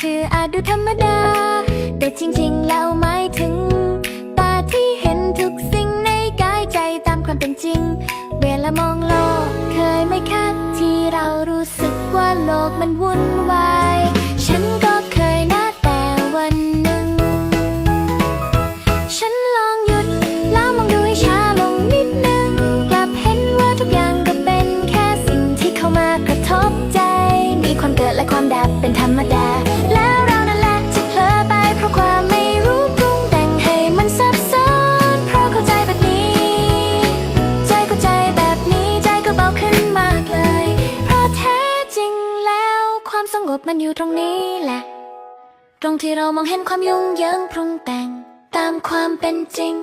ชื่ออาจดูธรรมดา แต่จริงๆแล้วหมายถึง ตาที่เห็นทุกสิ่งในกายใจตามความเป็นจริง เวลามองโลกเคยไหมคะที่เรารู้สึกว่าโลกมันวุ่นวาย ความเกิดและความดับเป็นธรรมดา แล้วเรานั่นแหละที่เผลอไปเพราะความไม่รู้ปรุงแต่งให้มันซับซ้อนเพราะเข้าใจแบบนี้ ใจเข้าใจแบบนี้ใจก็เบาขึ้นมากเลย เพราะแท้จริงแล้วความสงบมันอยู่ตรงนี้แหละ ตรงที่เรามองเห็นความยุ่งเหยิงปรุงแต่งตามความเป็นจริง